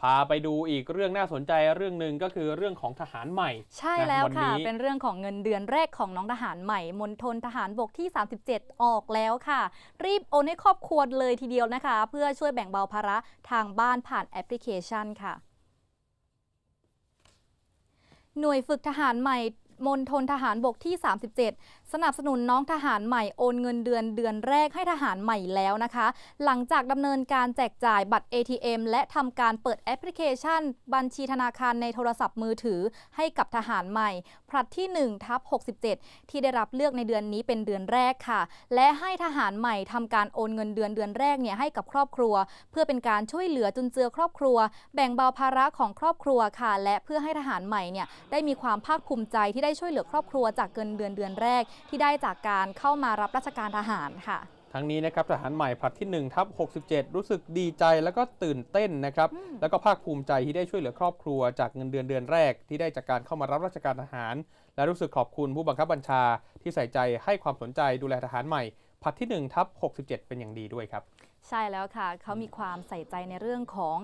พาไปดูอีกเรื่องน่าสนใจเรื่องหนึ่งก็คือเรื่องของทหารใหม่ ใช่นะแล้ววันค่ะนี้เป็นเรื่องของเงินเดือนแรกของน้องทหารใหม่มณฑลทหารบกที่ 37 ออกแล้วค่ะ รีบโอนให้ครอบครัวเลยทีเดียวนะคะ เพื่อช่วยแบ่งเบาภาระทางบ้านผ่านแอปพลิเคชันค่ะหน่วยฝึกทหารใหม่ มณฑลทหารบกที่ 37 สนับสนุนน้องทหารใหม่โอนเงินเดือนเดือนแรกให้ทหารใหม่แล้วนะคะ หลังจากดำเนินการแจกจ่ายบัตร ATM และทำการเปิดแอปพลิเคชัน บัญชีธนาคารในโทรศัพท์มือถือให้กับทหารใหม่ ผลัดที่1ทับ67 ที่ได้รับเลือกในเดือนนี้เป็นเดือนแรกค่ะ และให้ทหารใหม่ทำการโอนเงินเดือนเดือนแรกเนี่ยให้กับครอบครัว เพื่อเป็นการช่วยเหลือจุนเจือครอบครัว แบ่งเบาภาระของครอบครัวค่ะ และเพื่อให้ทหารใหม่เนี่ยได้มีความภาคภูมิใจที่ได้ช่วยเหลือครอบครัวจากเงินเดือนเดือนแรก ที่ได้จากการเข้ามารับราชการทหารค่ะทั้งนี้นะครับทหารใหม่ผลัดที่1ทับ67 รู้สึกดีใจแล้วก็ตื่นเต้นนะครับ แล้วก็ภาคภูมิใจที่ได้ช่วยเหลือครอบครัวจากเงินเดือนเดือนแรก ที่ได้จากการเข้ามารับราชการทหาร และรู้สึกขอบคุณผู้บังคับบัญชาที่ใส่ใจให้ความสนใจดูแลทหารใหม่ผลัดที่1ทับ67 เป็นอย่างดีด้วยครับ ใช่แล้วค่ะ เขามีความใส่ใจในเรื่องของ